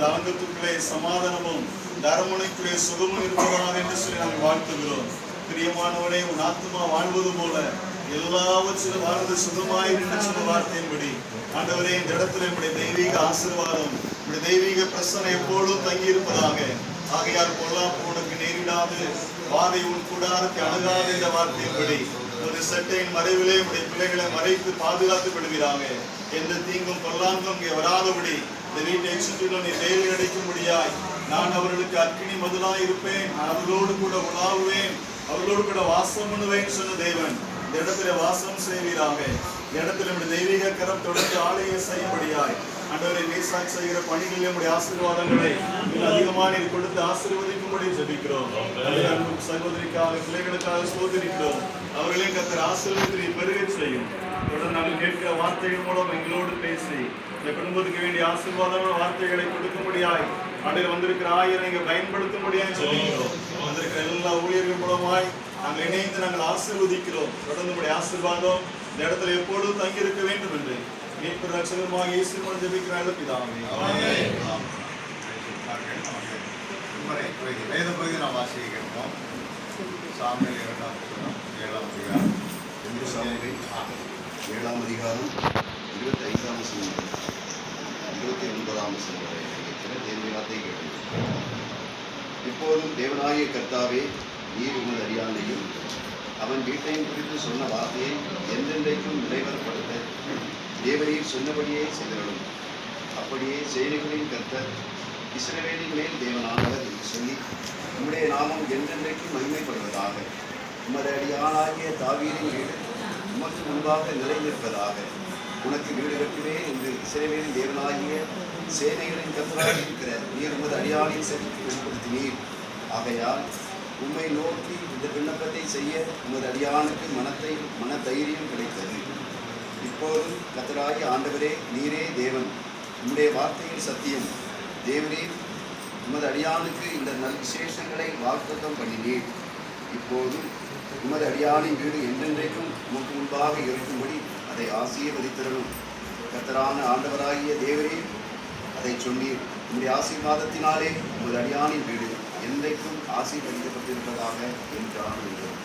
இந்த சமாதானமும் தரமுனைக்குள்ளே சுகமும் இருப்பதாக என்று சொல்லி நாங்கள் வாழ்த்துகிறோம். பிரியமானவனே உன் ஆத்மா வாழ்வது போல எல்லாவற்றிலும் வாழ்ந்து சுகமாய் என்று சொன்ன வார்த்தையின்படி. ஆண்டவரே இந்த இடத்துல நம்முடைய தெய்வீக ஆசீர்வாதம் நம்முடைய தெய்வீக பிரசனை எப்பொழுதும் தங்கி இருப்பதாக ஆகையால் பொல்லாப்பு உனக்கு நேரிடாது வாதை உன் கூடாரத்தை அணுகாது என்ற வார்த்தையின்படி. ஒரு சட்டையின் மறைவிலே உடைய பிள்ளைகளை மறைத்து பாதுகாத்து விடுகிறாங்க எந்த தீங்கும் பொல்லாங்கும் இங்கே வராதபடி இந்த வீட்டை சுற்றிலும் நீ வேலை அடைக்கும்படியாய் நான் அவர்களுக்கு அக்கினி மதுளாய் இருப்பேன் நான் அவர்களோடு கூட உலாவுவேன். அவர்களோடு கூட வாசம் பண்ணுவேன் சொன்ன தேவன். இந்த இடத்துல வாசம் செய்வீராக. இந்த இடத்துல நம்முடைய தெய்வீக கரம் தொடர்ந்து ஆலய செய்யும்படியாய். அன்றவரை நேசாக் செய்கிற பணிகளில் நம்முடைய ஆசீர்வாதங்களை அதிகமாக நீர் கொடுத்து ஆசீர்வதிக்கும்படி ஜெபிக்கிறோம். சகோதரிக்காக பிள்ளைகளுக்காக சோதரிக்கிறோம் அவர்களையும் கத்தர் ஆசீர்வதித்து பெருகச் செய்யும். தொடர்ந்து நாங்கள் கேட்கிற வார்த்தைகள் மூலம் எங்களோடு பேசி இந்த குடும்பத்துக்கு வேண்டிய ஆசீர்வாதமான வார்த்தைகளை கொடுக்கும்படியாய் ஆண்டில் வந்திருக்கிற ஆயிரம் நீங்க பயன்படுத்தும்படியாய் சொல்லிக்கிறோம் வந்திருக்கிற எல்லா ஊழியர்கள் மூலமாய் நாங்கள் இணைந்து நாங்கள் ஆசீர்வதிக்கிறோம். தொடர்ந்து உடைய ஆசீர்வாதம் இந்த இடத்துல எப்பொழுதும் தங்கி இருக்க வேண்டும் என்று மீட்பு ரட்சகமாக இயேசு மூலம் ஜெபிக்கிறார்கள் பிதாவே. வேத பகுதி நாம் வாசிக்கிறோம். சாமியில் இரண்டாம் ஏழாம் அதிகாரம். ஏழாம் அதிகாரம். இருபத்தி ஐந்தாம் வசனம் இருபத்தி ஒன்பதாம் வசனம் வரை இருக்கிற கேட்டது இப்போதும் தேவனாகிய கர்த்தாவே நீர் உங்கள் அறியாமையும் அவன் வீட்டையும் குறித்து சொன்ன வார்த்தையை என்றென்றைக்கும் நிறைவேறப்படுத்த தேவனையும் சொன்னபடியே செய்தவர்களும் அப்படியே செயல்களின் கர்த்தர் இஸ்ரவேலின் மேல் தேவனானவர் என்று சொல்லி உம்முடைய நாமம் என்றென்றைக்கும் மகிமைப்படுவதாக உமது அடியானாகிய தாவீரின் வீடு உமக்கு முன்பாக நிலைநிற்பதாக உனக்கு வீடு கட்டுவேன் என்று இஸ்ரவேலின் தேவனாகிய சேனைகளின் கத்தராக இருக்கிற நீர் உமது அடியானின் செவிக்கு வெளிப்படுத்தினீர். ஆகையால் உண்மை நோக்கி இந்த விண்ணப்பத்தை செய்ய உமது அடியானுக்கு மனத்தை மன தைரியம் கிடைத்தது. இப்போதும் கத்தராகி ஆண்டவரே நீரே தேவன். உம்முடைய வார்த்தையில் சத்தியம். தேவரே உமது அடியானுக்கு இந்த நல் விசேஷங்களை வாக்குத்தம் பண்ணினீர். இப்போதும் உமது அடியானின் வீடு என்றென்றைக்கும் உமக்கு முன்பாக இருக்கும்படி அதை ஆசீர்வதித்திரணும் கத்தரான ஆண்டவராகிய தேவரே அதை சொன்னீர். உங்களுடைய ஆசீர்வாதத்தினாலே உங்கள் அடியானின் வீடு என்றைக்கும் ஆசீர்வதிக்கப்பட்டிருப்பதாக என்றான் என்றோம்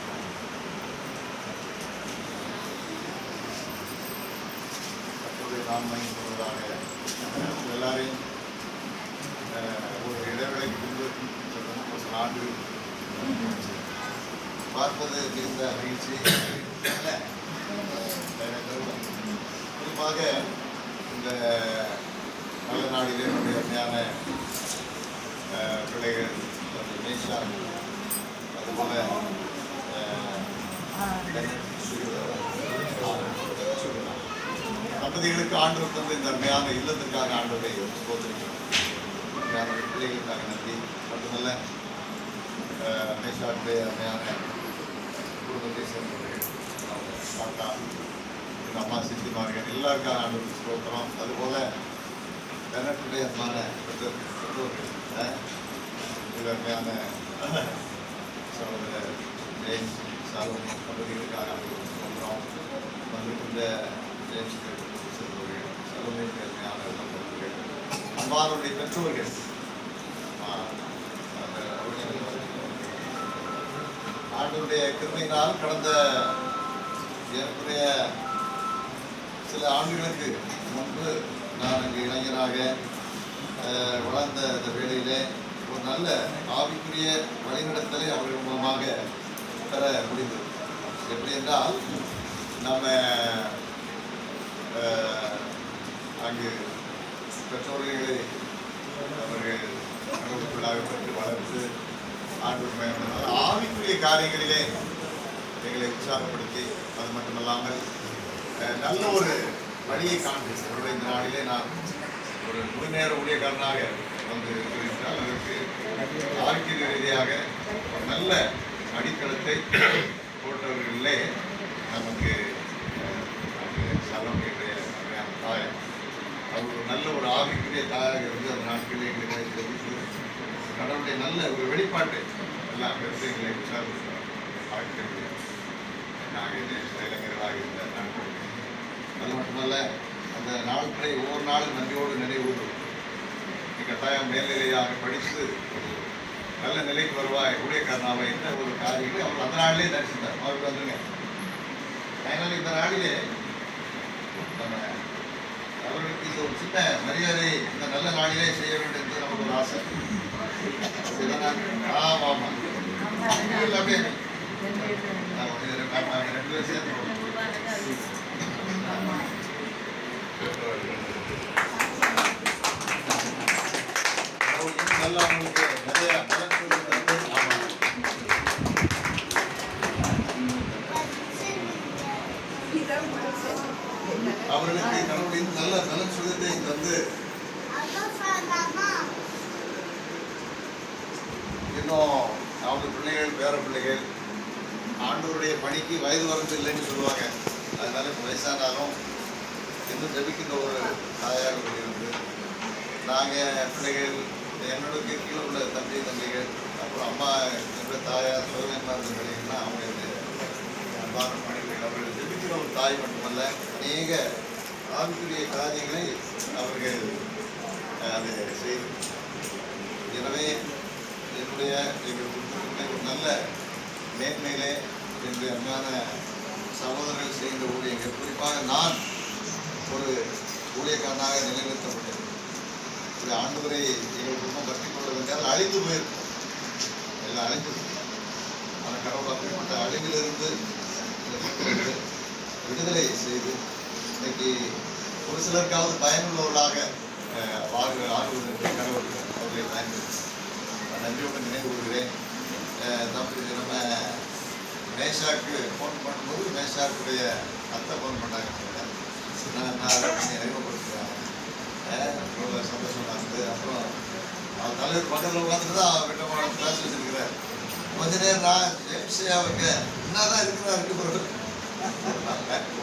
நாம் மகிழ்ந்ததாக எல்லாரையும் ஒரு இடைவெளி பின்பு சொல்லணும் ஒரு சில ஆண்டுகள் பார்ப்பது மிகுந்த மகிழ்ச்சி. குறிப்பாக இந்த நல்ல நாடிலே நம்முடைய அருமையான பிள்ளைகள் தம்பி மேஷா அதுபோல தம்பதிகளுக்கு ஆண்டு தந்த இந்த அருமையான இல்லத்திற்காக ஆண்டவரை சோதரிக்கிறோம் அருமையான பிள்ளைகளுக்காக நன்றி. மட்டுமல்ல மேஷாவுடைய அருமையான குடும்பத்தை சேர்ந்தவர்கள் அவங்க தாத்தா எங்கள் அம்மா சித்திமார்கள் எல்லாருக்கும் ஆண்டு ஸ்தோத்திரம் அதுபோல பெனட்டுடைய அருமையான பெற்றோர்கள் அஹ், சகோதரர் ஜெயந்த் சாலோமி தம்பதிகளுக்காக ஆண்டவர் ஸ்தோத்திரம் வந்திருக்கின்ற ஜேம்ஸ் செல்வர்கள் சலோமே பெருமையான தம்பதிகள் அன்பாருடைய பெற்றோர்கள் ஆண்டுடைய கிருமையினால் கடந்த ஏற்புடைய சில ஆண்டுகளுக்கு முன்பு நான் அங்கு இளைஞராக வளர்ந்த அந்த வேளையிலே ஒரு நல்ல ஆவிக்குரிய வழிநடத்தலை அவர்கள் மூலமாக பெற முடிந்தது. எப்படி என்றால் நம்ம அங்கு பெற்றோர்களை அவர்கள் பெற்று வளர்த்து ஆண்டு மேம்படுத்த ஆவிக்குரிய காரியங்களிலே எங்களை உற்சாகப்படுத்தி அது மட்டுமல்லாமல் நல்ல ஒரு வழியை காண்பிச்சு இந்த நாளிலே நான் ஒரு முழு நேர ஊழியக்காரனாக வந்து இருக்கிறால் அதற்கு ஆரோக்கிய ரீதியாக ஒரு நல்ல அடித்தளத்தை போட்டவர்களிலே நமக்கு சலம் என்ற தாய் அவர் ஒரு நல்ல ஒரு ஆவிக்குரிய தாயாக இருந்து அந்த நாட்களில் எங்களுக்கு தெரிவித்து கடவுளுடைய நல்ல ஒரு வெளிப்பாட்டு எல்லா பெற்று சார்ந்து உற்சாகப்படுத்த முடியும் நாங்கள் இந்த இருந்த நாட்கள் அது மட்டுமல்ல அந்த நாட்களை ஒவ்வொரு நாளும் நன்றியோடு நினைவுறும் நீ கட்டாயம் மேல்நிலையாக படித்து நல்ல நிலைக்கு வருவாய். ஊழியக்காரனாக என்ன ஒரு காரியங்களை அவர் அந்த நாளிலே தரிசித்தார். அவருக்கு வந்துருங்க. அதனால இந்த நாளிலே நம்ம அவர்களுக்கு இது ஒரு சின்ன மரியாதை இந்த நல்ல நாளிலே செய்ய வேண்டும் என்று நமக்கு ஒரு ஆசை. ஆமா ஆமா அப்படியே ரெண்டு- பேரும் சேர்ந்து நல்லா உங்களுக்கு நிறைய அவர்களுக்கு கடவுள் நல்ல நலன் சுகத்தை தந்து இன்னும் அவங்க பிள்ளைகள் பேர பிள்ளைகள் ஆண்டோருடைய பணிக்கு வயது வரம்பு இல்லைன்னு சொல்லுவாங்க. அதனால இப்ப வயசானாலும் இன்னும் ஜபிக்கின்ற ஒரு தாயாக இருந்து நாங்கள் பிள்ளைகள் என்னோட கீழே உள்ள தம்பி தம்பிகள் அப்புறம் அம்மா என்னோட தாயார் சிவகங்கா பிள்ளைகள்னா அவங்க வந்து அன்பான பணிகள் அவர்கள் ஜபிக்கிற ஒரு தாய் மட்டுமல்ல அநேக ஆவிக்குரிய காரியங்களை அவர்கள் அதை செய்து. எனவே என்னுடைய எங்கள் குடும்பத்திலே ஒரு நல்ல மேன்மையிலே என்னுடைய அன்பான சகோதரர்கள் செய்கின்ற ஊழியர்கள் குறிப்பாக நான் ஒரு ஊழியக்காரனாக நிலைநிறுத்தப்பட்டேன். ஒரு ஆண்டுவரை எங்கள் குடும்பம் கட்டிக் கொள்வது என்றால் அழிந்து போயிருக்கும். எல்லாம் அழிந்து ஆனால் கடவுள் அப்படிப்பட்ட அழிவிலிருந்து விடுதலை செய்து இன்னைக்கு ஒரு சிலருக்காவது பயனுள்ளவர்களாக அஹ், வாழ்க ஆகுவதற்கு கடவுள் அவர்களை பயன்படுத்தி நன்றியுடன் நினைவு கூறுகிறேன் தம்பி நம்ம மேஷாக்கு ஃபோன் பண்ணும்போது மேஷாக்குடைய அத்தை ஃபோன் பண்ணாங்க. நான் அறிமுகப்படுத்துகிறேன் ரொம்ப சந்தோஷமாக இருந்தது. அப்புறம் அவர் தலைவர் பக்கத்தில் உட்காந்துட்டு தான் வெட்டமான கிளாஸ் வச்சிருக்கிறார். கொஞ்ச நேரம் நான் ஜேம்ஸ் அவங்க என்னதான் இருக்கிறா இருக்கு bro.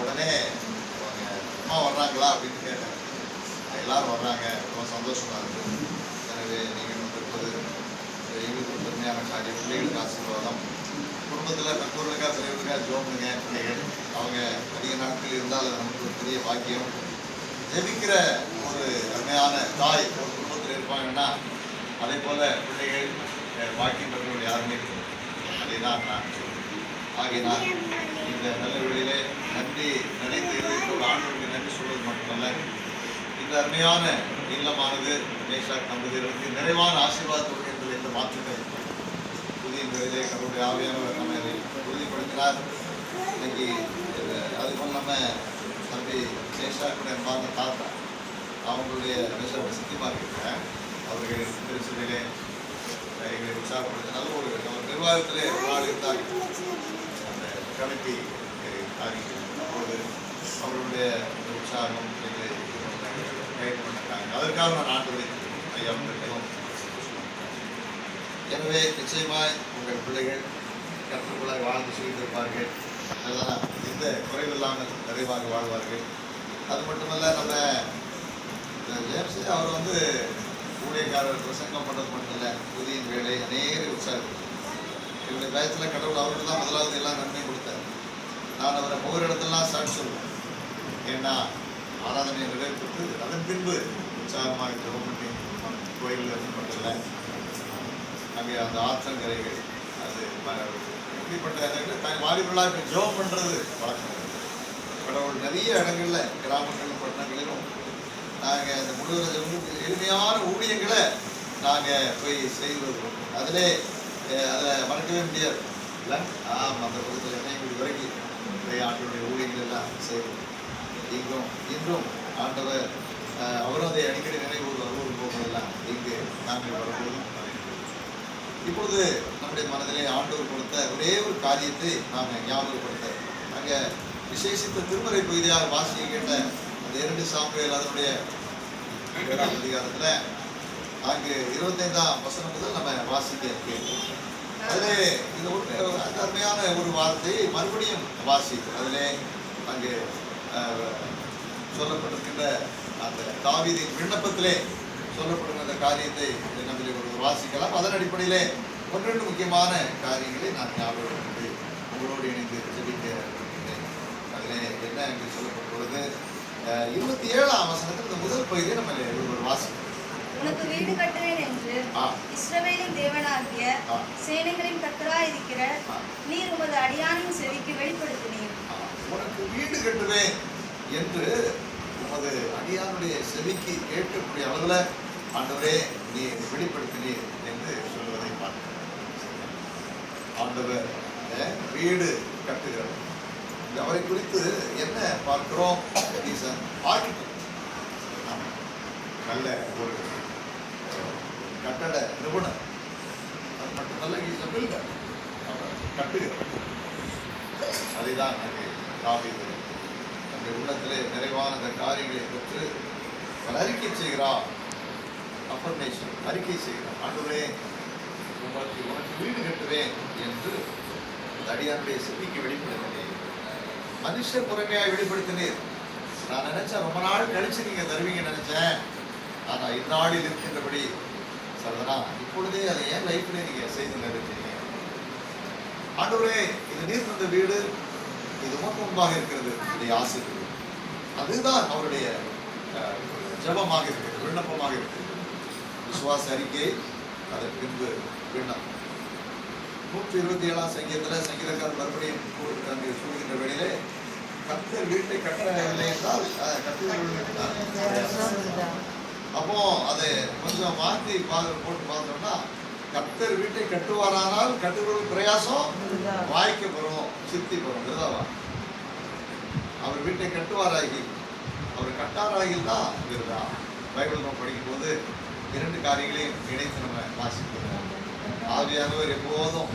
உடனே அவங்க அம்மா வர்றாங்களா அப்படின்னு கேட்டேன். எல்லாரும் வர்றாங்க. ரொம்ப சந்தோஷமாக இருக்கு எனவே நீங்கள் எங்களுக்கு காரியம். பிள்ளைகளுக்கு ஆசீர்வாதம் குடும்பத்தில் பெற்றோர்களுக்காக பெரியவர்களுக்காக ஜோம் பிள்ளைகள் அவங்க அதிக நாட்கள் இருந்தால் அது நமக்கு ஒரு பெரிய பாக்கியம். ஜெபிக்கிற ஒரு அருமையான தாய் ஒரு குடும்பத்தில் இருப்பாங்கன்னா அதே போல் பிள்ளைகள் பாக்கியம் பெற்றவர்கள் யாருமே இல்லை. அதை தான் நான் ஆகினால் இந்த நல்ல வழியிலே நன்றி நினைத்து ஆண்களுக்கு ஆண்டவருக்கு நன்றி சொல்வது மட்டுமல்ல. இந்த அருமையான இல்லமானது மேஷா தம்பதிகளுக்கு நிறைவான ஆசீர்வாதம் என்பது எந்த மாற்றங்கள் இல்லை. வேலையை கடவுளுடைய ஆவியானவர் நம்ம இதை உறுதிப்படுத்தினார். இன்னைக்கு இது அதுபோல் நம்ம தம்பி கூட பார்த்த தாத்தா அவங்களுடைய மேஷாவுடைய சித்திமா இருக்கிறேன் அவர்கள் திருச்சிலே எங்களை உற்சாகப்படுத்தினாலும் ஒரு நம்ம நிர்வாகத்திலே ஒரு நாள் இருந்தார்கள் அந்த கமிட்டி காரியங்கள் அப்போது அவர்களுடைய உற்சாகம் எங்களை கைது பண்ணாங்க அதற்காக நான் ஆண்டு ஐயா வந்திருக்கிறோம் எனவே நிச்சயமாய் உங்கள் பிள்ளைகள் கற்றுக்குள்ள வாழ்ந்து சுகித்திருப்பார்கள். அதெல்லாம் எந்த குறைவில்லாமல் நிறைவாக வாழ்வார்கள். அது மட்டுமல்ல நம்ம ஜேம்ஸ் அவர் வந்து ஊழியக்காரர் பிரசங்கம் பண்ணது மட்டும் இல்லை புதிய வேலை அநேக உற்சாகம் என்னுடைய பயத்தில் கடவுள் அவருக்கு தான் முதலாவது எல்லாம் நன்மை கொடுத்தார். நான் அவரை ஒவ்வொரு இடத்துலலாம் சாட்சி சொல்லுவேன். ஏன்னா ஆராதனை நிறைவேற்று அதன் பின்பு உற்சாகமாக ஜெபம் பண்ணி கோயிலில் இருந்து மட்டும் அங்கே அந்த ஆற்றங்கரைகள் அது ம- இப்படிப்பட்ட இடங்கள்? தன் வாலிபர்களாக இப்போ ஜெபம் பண்ணுறது வழக்கம். கடவுள் நிறைய இடங்களில் கிராமங்களிலும் பட்டணங்களிலும் நாங்கள் அந்த முழுவதும் எளிமையான ஊழியங்களை நாங்கள் போய் செய்து வருவோம் அதிலே அதை மறக்கவே முடியாது. இல்லை? ஆமாம் அந்த பகுதியில் என்னை வரைக்கும் நிறைய ஆண்டவருடைய ஊழியங்கள் எல்லாம் செய்வோம். இங்கும் இன்றும் ஆண்டவர் அவரும் அதை அடிக்கடி நினைவு வருவது போகும்போதெல்லாம் இங்கு நாங்கள் வரும்போதும் இப்பொழுது நம்முடைய மனதிலே ஆண்டவர் கொடுத்த ஒரே ஒரு காரியத்தை நாம் ஞாபகப்படுத்த அங்கே விசேஷித்த திருமறை பகுதியாக வாசிக்க கேட்ட அந்த இரண்டு சாம்புகள் அதனுடைய ஏழாம் அதிகாரத்தில் அங்கு இருபத்தைந்தாம் வசனம் முதல் நம்ம வாசிக்க கேட்போம். அதிலே இந்த ஒரு அந்த அருமையான ஒரு வார்த்தையை மறுபடியும் வாசிக்கும் அதிலே அங்கு சொல்லப்பட்டிருக்கின்ற அந்த தாவீதின் விண்ணப்பத்திலே சொல்லப்படுகிற காரியத்தை நம்மளை ஒரு வாசிக்கலாம் அதன் அடிப்படையிலே ஒன்றெண்டு முக்கியமான காரியங்களை நான் ஞாபகப்படுத்தி உங்களோடு இணைந்து ஜெபிக்க. அதிலே என்ன என்று சொல்லப்பட்டுள்ளது இருபத்தி ஏழாம் வசனத்தில் இந்த முதல் பகுதியை நம்ம ஒரு வாசிக்கிறோம் உனக்கு வீடு கட்டுவேன் என்று. இஸ்ரவேலின் தேவனாகிய. சேனைகளின் கர்த்தராய் இருக்கிற. நீர் உமது அடியானின் செவிக்கு வெளிப்படுத்தினீர் உனக்கு வீடு கட்டுவேன் என்று உமது அடியானுடைய செவிக்கு கேட்கக்கூடிய அளவில் ஆண்டவரே நீ வெளிப்படுத்தினீர் என்று சொல்வதை பார்க்கிறோம் ஆண்டவர் வீடு கட்டுகிறவர் அவரை குறித்து என்ன பார்க்கிறோம்? நல்ல ஒரு கட்டட நிபுணர். அது மட்டுமல்ல இஸ் பில்டர் அவர் கட்டுகிறவர். அதைதான் அங்கே தாவீது அந்த உள்ளத்திலே நிறைவான அந்த காரியங்களை பெற்று அவர் அறிக்கை செய்கிறார். அஃபர்மேஷன் அறிக்கை செய்கிறோம் ஆண்டுகளே உங்களுக்கு உனக்கு வீடு கட்டுவேன் என்று தடியாருடைய அடியாருடைய வெளிப்படுத்தினேன். மனுஷ பொறுமையாக வெளிப்படுத்தினீர் நான் நினைச்சேன் ரொம்ப நாள் கழிச்சு நீங்க தருவீங்க நினைச்சேன். ஆனா இந்நாளில் இருக்கின்றபடி சரதனா இப்பொழுதே அதை ஏன் லைஃப்ல நீங்க செய்து நிறுத்தீங்க ஆண்டவரே இது நீர் தந்த வீடு இது உமக்கு முன்பாக இருக்கிறது. என்னுடைய ஆசை அதுதான் அவருடைய ஜபமாக இருக்கிறது விண்ணப்பமாக இருக்கிறது. விசுவாச அறிக்கை அதன் பின்பு விண்ணப்பம் நூற்றி இருபத்தி ஏழாம் சங்கீதத்தில் சங்கீதக்காரர் மறுபடியும் அங்கே சொல்கின்ற வேளையிலே கத்தர் வீட்டை கட்டவில்லை என்றால் அஹ், அப்போ அதை கொஞ்சம் மாற்றி பார்த்து போட்டு பார்த்தோம்னா கத்தர் வீட்டை கட்டுவாரானால் கட்டுவது பிரயாசம் வாய்க்க பெறும் சித்தி பெறும். விருதாவா அவர் வீட்டை கட்டுவாராகி அவர் கட்டாராகில் தான். விருதா பைபிள் நம்ம படிக்கும் போது இரண்டு காரியங்களையும் இணைத்து நம்ம வாசிக்கிறோம். ஆவியானவர் எப்போதும்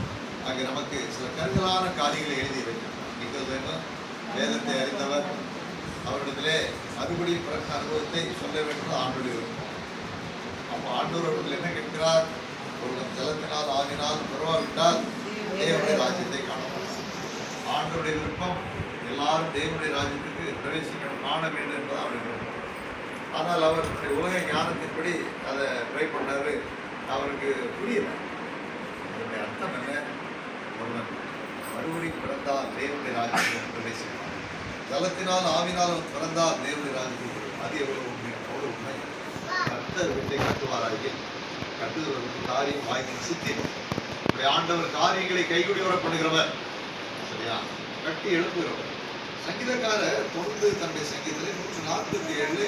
அங்கே நமக்கு சில கருதலான காரியங்களை எழுதி வைக்கிறார் வேதத்தை அறிந்தவர் அவரிடத்திலே மறுபடி பிறகு அனுபவத்தை சொல்ல வேண்டும் ஆண்டு அப்போ ஆண்டவர் அவர்கள் என்ன கேட்கிறார்? ஒருவன் ஜலத்தினால் ஆகினால் உறவாவிட்டால் தேவனுடைய ராஜ்யத்தை காணலாம். ஆண்டோடைய விருப்பம் எல்லாரும் தேவனுடைய ராஜ்யத்துக்கு பிரவேசிக்கணும் காண வேண்டும் என்பது அவருடைய விருப்பம். ஆனால் அவர் உலக ஞானத்தின்படி அதை ட்ரை பண்ணாரு. அவருக்கு புரியல. அதனுடைய அர்த்தம் என்ன? ஒருவன் மறுபடி பிறந்தால் தேவனுடைய ராஜ்யம் பிரவேசிக்கலாம் ஜலத்தினால் ஆவினால் அவன் பிறந்தால் தேவனுடைய ராஜ்யம் அது எவ்வளவு உண்மை? அவ்வளவு உண்மை. கர்த்தர் வீட்டை கட்டுவாராகி கட்டுகிறவருக்கு காரியம் வாய்க்கு சித்திரம் நம்முடைய ஆண்டவர் காரியங்களை கைகூடி வர பண்ணுகிறவர். சரியா? கட்டி எழுப்புகிறவர். சங்கீதக்காரர் தொடர்ந்து தன்னுடைய சங்கீதத்தில் நூற்றி நாற்பத்தி ஏழு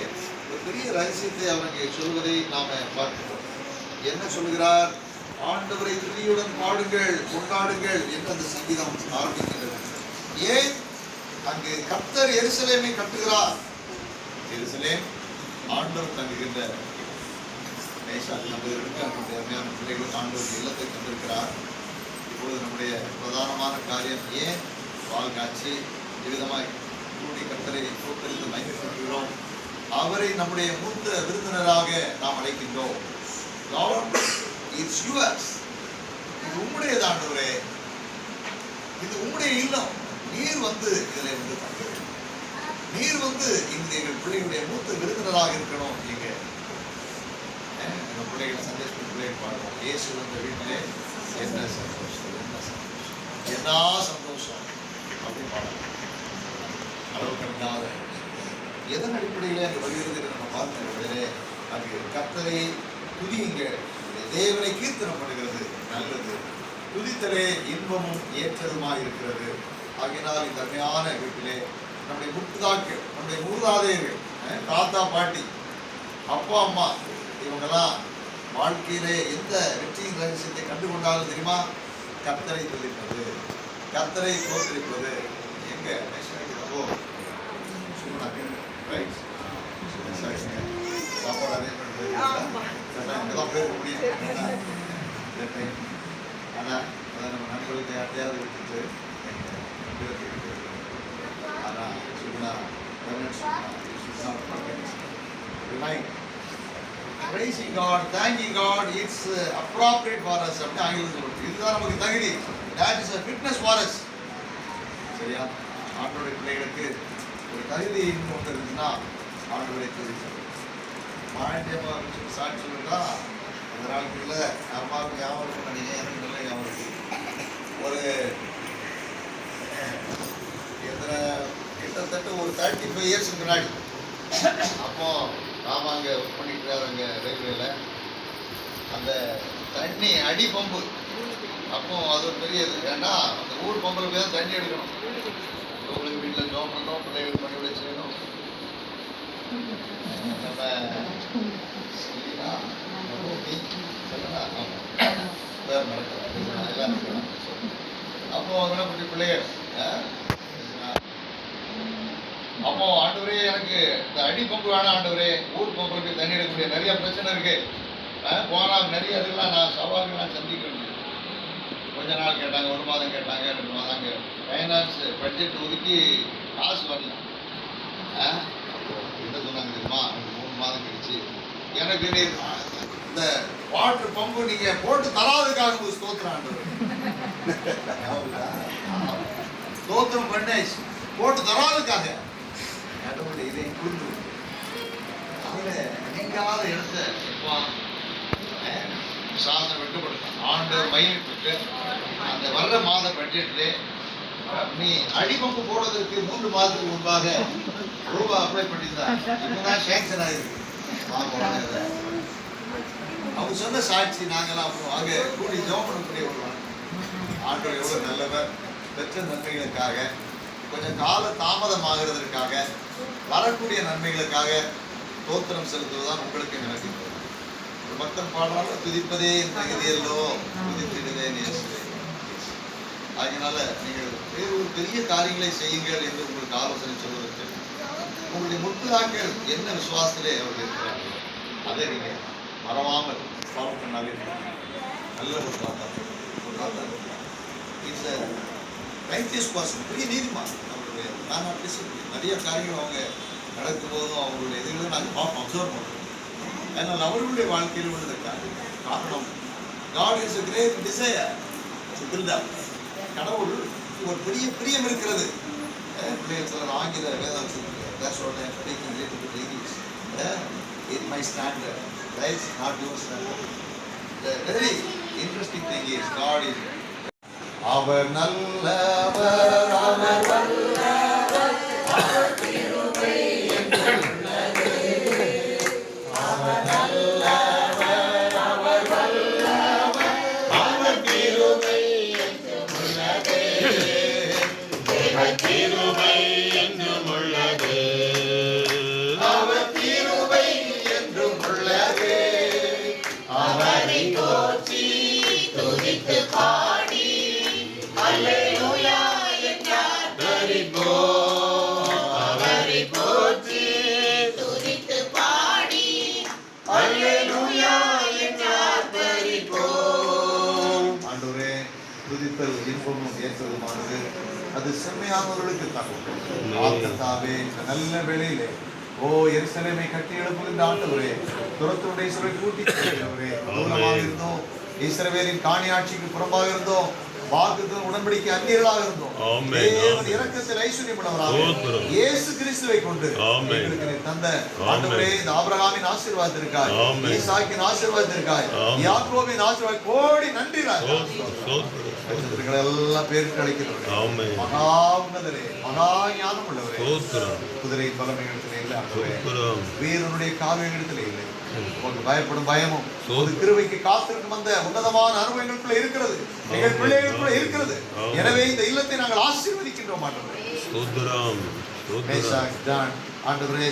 ஒரு பெரிய ரகசியத்தை அவங்க சொல்வதை நாம பார்க்கிறோம். என்ன சொல்கிறார் ஆண்டவரை துதியுடன் பாடுங்கள் கொண்டாடுங்கள் என்று அந்த சங்கீதம் ஆரம்பிக்கின்றது. ஏன்? அங்கு கத்தர் எருசலேமை கட்டுகிறார். எருசலேம் ஆண்டவர் தங்குகின்ற நேசாதி நம்பர்களுக்கு நம்முடைய அருமையான பிள்ளைகளுக்கு ஆண்டவர் இல்லத்தை தந்திருக்கிறார். இப்பொழுது நம்முடைய பிரதானமான காரியம் ஏன்? பால் விதமாக கூடி கர்த்தரை கூட்டறிந்து மயக்கப்படுகிறோம் அவரை நம்முடைய மூத்த விருந்தினராக நாம் அழைக்கின்றோம். இட்ஸ் யுவர்ஸ் இது உம்முடையது ஆண்டவரே. இது உம்முடைய இல்லம். நீர் வந்து இதில் வந்து தங்க. நீர் வந்து இந்த எங்கள் பிள்ளைகளுடைய மூத்த விருந்தினராக இருக்கணும் நீங்க அஹ் பிள்ளைகள் சந்தேஷ் பிள்ளைகள் பாடுவோம் இயேசு வந்த வீட்டிலே என்ன சந்தோஷம்? என்ன சந்தோஷம்? என்ன சந்தோஷம்? அப்படின்னு பாடுவோம் அளவு கண்டாத எதன் அடிப்படையில் அங்கு வருகிறது என்று நம்ம பார்க்கிற அது அங்கு கர்த்தரை தேவனை கீர்த்தனம் பண்ணுகிறது நல்லது. துதித்தலே இன்பமும் ஏற்றதுமாக இருக்கிறது ஆகினால் இந்த அருமையான வீட்டிலே நம்முடைய முற்பிதாக்கள் நம்முடைய மூதாதையர்கள் தாத்தா பாட்டி அப்பா அம்மா இவங்கெல்லாம் வாழ்க்கையிலே எந்த வெற்றியின் ரகசியத்தை கண்டுகொண்டாலும் தெரியுமா? கர்த்தரை துதிப்பது கர்த்தரை தோற்றிருப்பது எங்க? ஓ பேர் முடியும் அதான் அதை நம்ம நண்பர்களுக்கு யார்ட்டையாவது விட்டுட்டு ஆனால் Suguna remind praising God, thanking God, it's uh, appropriate for அப்படின்னு ஆங்கிலம் சொல்லுவோம் இதுதான் நமக்கு தகுதி. That is a fitness for சரியா? ஆண்டோடைய பிள்ளைகளுக்கு ஒரு தகுதி ஒன்று இருக்குன்னா ஆண்டோடைய துதிக்கும் மாண்டியம்மா சொல்லி சாட்சி அந்த அம்மாவுக்கு ஞாபகம் இருக்கும் நினைக்கிறேன் எனக்கு நல்ல ஞாபகம் இருக்கு. ஒரு அஹ், எத்தனை கிட்டத்தட்ட ஒரு தேர்ட்டி ஃபைவ் இயர்ஸ்க்கு முன்னாடி. அப்போ ராமா அங்கே ஒர்க் பண்ணிட்டு அங்கே ரயில்வேல அந்த தண்ணி அடி பம்பு. அப்போ அது ஒரு பெரிய இது ஏன்னா அந்த ஊர் பம்பில் போய் தான் தண்ணி எடுக்கணும். உங்களுக்கு வீட்டில் ஜோம் பண்ணோம் பிள்ளைகளுக்கு பண்ணி விட செய்யணும் நம்ம செல்லினா, சொல்லுங்க பேர் எல்லாம் அப்போ அவங்கள குட்டி பிள்ளையர் ஆ? அப்போ ஆண்டவரே எனக்கு இந்த அடி பம்பு வேணாம் ஆண்டவரே. ஊர் பம்புக்கு தண்ணி எடுக்கக்கூடிய நிறைய பிரச்சனை இருக்கு. ஆ, போனா நிறைய இதெல்லாம் நான் சவால்கள்லாம் சந்திக்கணும் கொஞ்ச நாள் கேட்டாங்க ஒரு மாதம் கேட்டாங்க ரெண்டு மாதம் ஃபைனான்ஸ் பட்ஜெட் ஒதுக்கி காசு வரல. ஆ? என்ன சொன்னாங்க தெரியுமா? ரெண்டு மூணு மாதம் கழிச்சு. எனக்கு இந்த வாட்டர் பம்பு நீங்க போட்டு தராதுக்காக ஒரு ஸ்தோத்திரம் ஸ்தோத்திரம் பண்ணேன் போட்டு தராதுக்காக கடவுளை இதை புரிந்து கொண்டு, இடத்தை சாதனை இடத்த இப்போ, அஹ், ஆண்டவர் மயிலிட்டு அந்த வர்ற மாத பட்ஜெட்ல நீ அடிபம்பு போடுறதுக்கு மூன்று மாதத்துக்கு முன்பாக ரூபா அப்ளை பண்ணியிருந்தா இப்பதான் சேங்ஷன் ஆயிருக்கு. அவங்க சொன்ன சாட்சி நாங்களாம் அப்புறம் கூடி ஜோம் பண்ணக்கூடிய விடுவாங்க ஆண்டவர் எவ்வளவு நல்லவர் பெற்ற நன்மைகளுக்காக கொஞ்சம் கால தாமதம் ஆகிறதற்காக வரக்கூடிய நன்மைகளுக்காக தோத்திரம் செலுத்துவதுதான் உங்களுக்கு எனக்கு ஒரு பக்தன் பாடுறாங்க துதிப்பதே தகுதியல்லோ துதித்திடுவே நேசுவே அதனால நீங்கள் வேறு ஒரு பெரிய காரியங்களை செய்யுங்கள் என்று உங்களுக்கு ஆலோசனை சொல்வதற்கு உங்களுடைய முற்பிதாக்கள் என்ன விசுவாசத்திலே அவர்கள் இருக்கிறார்கள் அதை நீங்க மறவாமல் ஃபாலோ பண்ணாலே நல்ல ஒரு தாத்தா. ஒரு தாத்தா இந்த ரைட்டியஸ் பர்சன் பெரிய நீதிமான் அவருடைய நான் அப்படி நிறைய காரியங்கள் அவங்க நடக்கும்போதும் அவங்களுடைய இதுகளை நாங்கள் பார்ப்போம் அப்சர்வ் பண்ணுறோம் ஏன்னால் அவர்களுடைய வாழ்க்கையில் உள்ளதற்காக காரணம் காட் இஸ் a great கடவுள் ஒரு பெரிய பிரியம் இருக்கிறது. பிள்ளைகள் சிலர் ஆங்கில வேதாந்த that's what I'm taking little bit English uh, standard right not your standard the very interesting thing is God is அவர் நல்லவர் அவர் அவர் இன்பமும் ஏற்றதுமானது அது செம்மையானவர்களுக்கு தகும் ஆத்தத்தாவே இந்த நல்ல வேளையிலே ஓ எருசலேமை கட்டி எழுப்புகின்ற ஆண்டவரே துரத்துடைய சிறை கூட்டி செல்கிறவரே தூரமாக இருந்தோம் இஸ்ரவேலின் காணியாட்சிக்கு புறம்பாக இருந்தோம் வாக்குத்தம் உடன்படிக்கை அந்நியர்களாக இருந்தோம் தேவன். இரக்கத்தில் ஸ்தோத்திரம். இயேசு கிறிஸ்துவை கொண்டு. எங்களுக்கு தந்த. ஆண்டவரே இந்த ஆபிரகாமின் ஆசீர்வாதத்திற்காய். ஈசாக்கின் ஆசீர்வாதத்திற்காய். யாக்கோபின் ஆசீர்வாதம் கோடி நன்றி ராஜா. சோத்திரம், சோத்திரம், நட்சத்திரங்கள் எல்லாம் பேருக்கு அழைக்கிறவரே. ஆமென். மகா ஞானம் உள்ளவரே குதிரை பலமைகளிடத்திலே இல்லை ஆண்டவரே சோத்திரம். வீரனுடைய காவியங்களிடத்திலே இல்லை. உமக்கு பயப்படும் பயமும். ஒரு கிருபைக்கு காத்திருக்கும் அந்த உன்னதமான இருக்கிறது. எங்கள் பிள்ளைகளுக்குள்ள இருக்கிறது. ஆமென். எனவே இந்த இல்லத்தை நாங்கள் ஆசீர்வதிக்கின்றோம் ஆண்டவரே.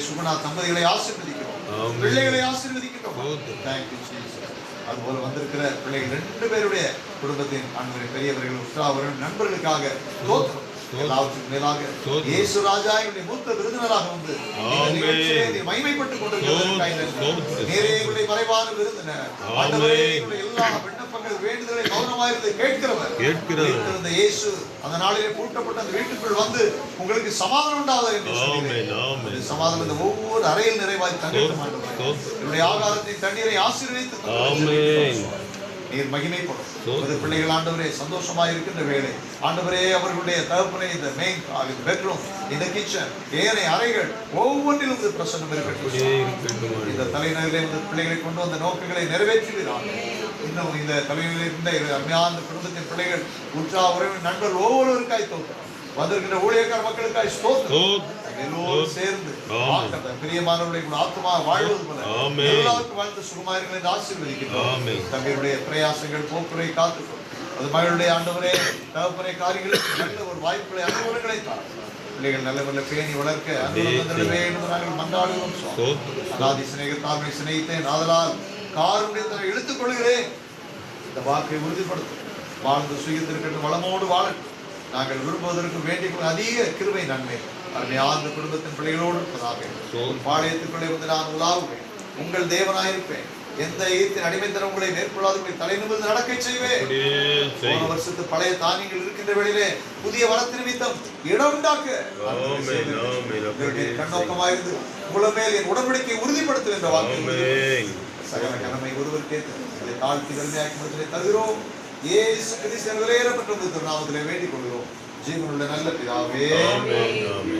சுகுணா தம்பதிகளை ஆசீர்வதிக்கிறோம். பிள்ளைகளை ஆசீர்வதிக்கின்றோம். ஸ்தோத்திரம். அதுபோல வந்திருக்கிற பிள்ளைகள் ரெண்டு பேருடைய குடும்பத்தின் ஆண்டவரே பெரியவர்கள் உற்சாகவர்கள் நண்பர்களுக்காக. எல்லாவற்றுக்கும் மேலாக. இயேசு ராஜா என்னுடைய மூத்த விருந்தினராக வந்து மகிமைப்பட்டுக். ஸ்தோத்திரம். நீரே மறைவான விருந்தினர் எல்லா விண்ணப்பங்கள் வேண்டுதலை கவனமாயிருந்து கேட்கிறவர் கேட்கிறவர். இயேசு அந்த நாளிலே பூட்டப்பட்ட அந்த வீட்டுக்குள் வந்து உங்களுக்கு சமாதானம் உண்டாவதா என்று சமாதானம் இந்த ஒவ்வொரு அறையில் நிறைவாய். ஸ்தோத்திரம். என்னுடைய ஆகாரத்தை தண்ணீரை ஆசீர்வதித்து. நீர் மகிமைப்படும் பிள்ளைகள் ஆண்டவரே சந்தோஷமாய் இருக்கின்ற வேலை ஆண்டவரே அவர்களுடைய தகப்பனை இந்த மெயின் பெட்ரூம் இந்த கிச்சன் ஏனைய அறைகள் ஒவ்வொன்றிலும் இந்த இருக்கட்டும் இருக்கட்டும் இந்த. தலைநகரிலே இந்த பிள்ளைகளை கொண்டு வந்த நோக்கங்களை நிறைவேற்றுகிறார் இன்னும் இந்த தலைநகரில் இருந்த இரு அருமையான குடும்பத்தின் பிள்ளைகள் உற்சாக உறவின் நண்பர் ஒவ்வொருவருக்காய் தோற்றம். வந்திருக்கின்ற ஊழியக்கார மக்களுக்காய் ஸ்தோத்திரம். எல்லோரும் சேர்ந்து பிரியமானவர்களை கூட ஆத்மா வாழ்வது போல. எல்லாருக்கும் வாழ்ந்து சுகமாயிருங்கள் என்று ஆசீர்வதிக்கிறோம். தங்களுடைய பிரயாசங்கள் போக்குறை காத்துக்கொள். அது மகளுடைய ஆண்டவரே தகப்பனை காரியங்களுக்கு நல்ல ஒரு வாய்ப்புகளை அனுகூலங்களை தார் பிள்ளைகள் நல்ல நல்ல பேணி வளர்க்க என்று நாங்கள் மன்றாடுவோம் சிநேகத்தார்மை சிநேகித்தேன் ஆதலால் காருண்யத்தை இழுத்துக் கொள்கிறேன் இந்த வாக்கை உறுதிப்படுத்தும். வாழ்ந்து சுயத்திற்கட்டும் வளமோடு வாழட்டும் நாங்கள் விரும்புவதற்கு கொள்ள அதிக கிருபை நன்மை. அருமையான குடும்பத்தின் பிள்ளைகளோடு இருப்பதாக. பாளையத்துக்குள்ளே வந்து நான் உலாவுவேன். உங்கள் தேவனாயிருப்பேன். எந்த ஈத்தின் அடிமைத்தனம் உங்களை மேற்கொள்ளாது. உங்களை தலை நிமிர்ந்து நடக்க செய்வேன். போன வருஷத்து பழைய தானியங்கள் இருக்கின்ற வேளையிலே புதிய வரத்து நிமித்தம் இடம் உண்டாக்க. கண்ணோக்கமாயிருந்து உங்களை மேல் என் உடன்படிக்கை உறுதிப்படுத்தும் என்ற வாக்கு. சகல கடமை ஒருவருக்கே அதை தாழ்த்தி முதலே தருகிறோம். இயேசு கிறிஸ்து விலையேறப்பட்ட திருநாமத்திலே வேண்டிக் கொள்கிறோம். ஜீவனுள்ள நல்ல பிதாவே.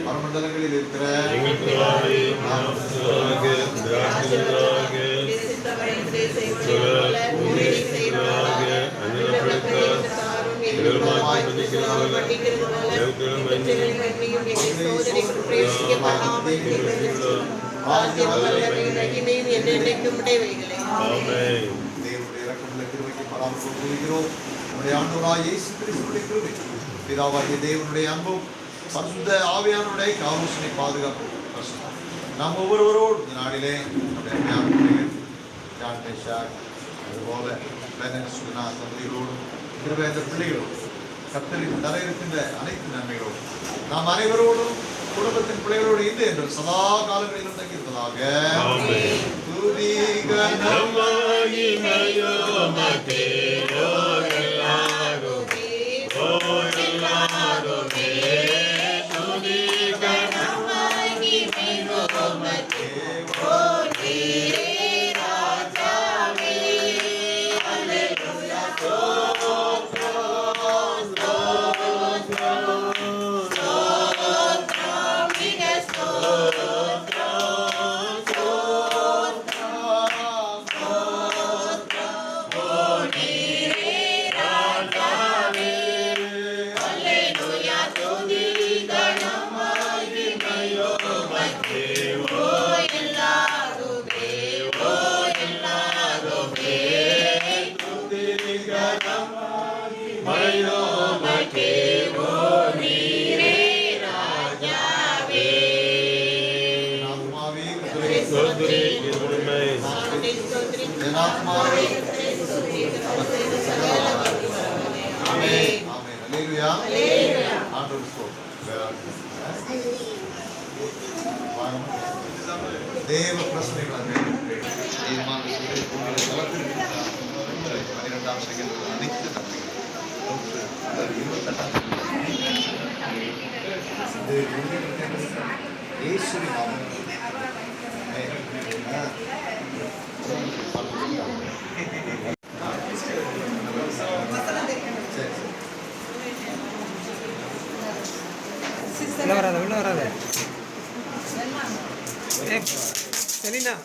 மரமண்டலங்களில் இருக்கிற எங்கள் பிதாவே, நமஸ்காராக, திராட்சையாக, பிதாவாகிய தேவனுடைய அன்பும் ஆவியானுடைய காவல்சனை பாதுகாப்பு நாம் ஒவ்வொருவரோடு இந்த நாளிலே அதுபோல பெனன் சுகுணா தம்பதிகளோடும் கிருபை கத்தரின் தர இருக்கின்ற அனைத்து நன்மைகளோடும் நாம் அனைவரோடும் குடும்பத்தின் பிள்ளைகளோடு இன்று என்று சதா காலங்களிலும் தங்கியிருப்பதாக ஆமென். துதி கனம் தேவ பிரசனைகள் பன்னிரெண்டாம் சங்கத்தில் அனைத்து இருபத்தெட்டாம் இது இயேசுவின் நாமம் உள்ள வராத உள்ள வராத ஏ செலினா.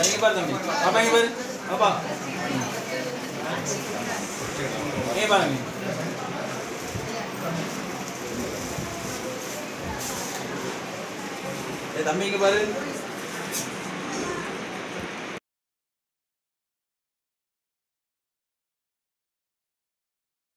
இங்க பாரு தம்பி. பாப்பா இங்க பாரு. பாப்பா. ஏ பாருங்க ஏ தம்பி இங்க பாரு.